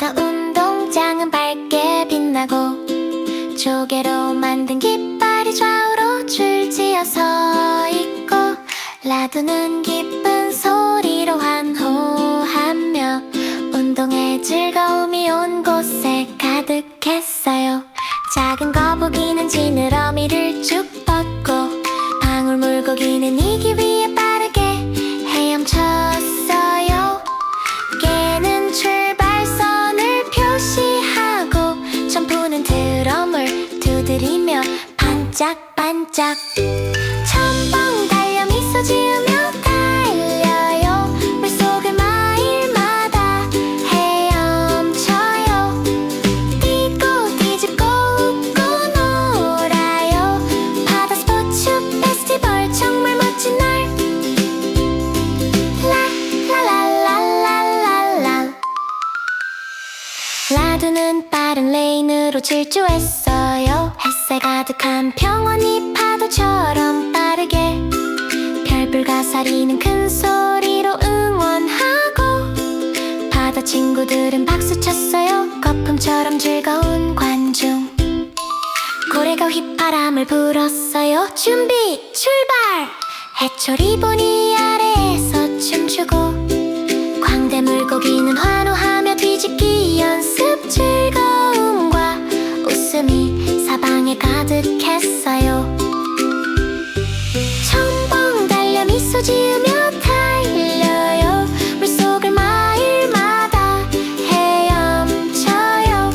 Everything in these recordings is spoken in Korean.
바다 운동장은 밝게 빛나고 조개로 만든 깃발이 좌우로 줄지어서 있고 라도는 기쁜 소리로 환호하며 운동의 즐거움이 온 곳에 가득했어요. 작은 거북이는 지느러미 두드리며 반짝반짝. 첨벙 달려 미소 지으며 달려요. 물속을 마일마다 헤엄쳐요. 뛰고 뒤집고 웃고 놀아요. 바다 스포츠 페스티벌 정말 멋진 날. 라라라라라라. 라두는 빠른 레인으로 질주했어요 가득한 평원이 파도처럼 빠르게 별불 가 사리는 큰 소리로 응원하고 바다 친구들은 박수 쳤어요. 거품처럼 즐거운 관중. 고래가 휘파람을 불었어요. 준비 출발! 해초리 보니 아래에서 춤추고 광대 물고기는 환호하며 뒤집기 연습 즐거움과 웃음이 사방에 가득했어요. 첨벙 달려 미소 지으며 달려요. 물속을 마일마다 헤엄쳐요.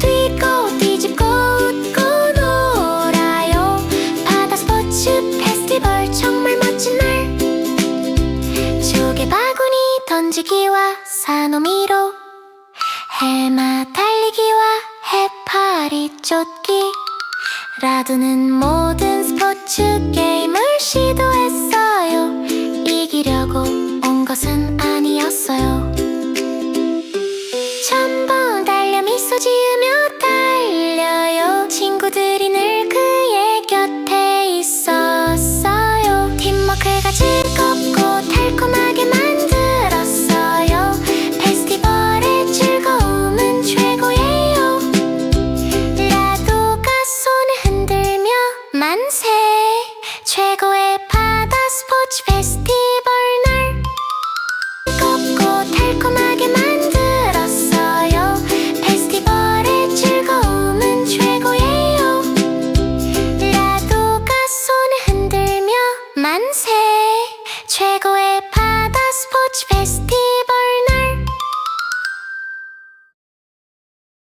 뛰고 뒤집고 웃고 놀아요. 바다 스포츠 페스티벌 정말 멋진 날. 조개 바구니 던지기와 산호미로 해마 달리기와 해파리 쫓기 라두는 모든 스포츠 게임을 시도했어요. 이기려고 온 것은 아니었어요. 첨벙 달려 미소 지으 바다 스포츠 페스티벌 날 곱고 달콤하게 만들었어요. 페스티벌의 즐거움은 최고예요. 라도가 손을 흔들며 만세. 최고의 바다 스포츠 페스티벌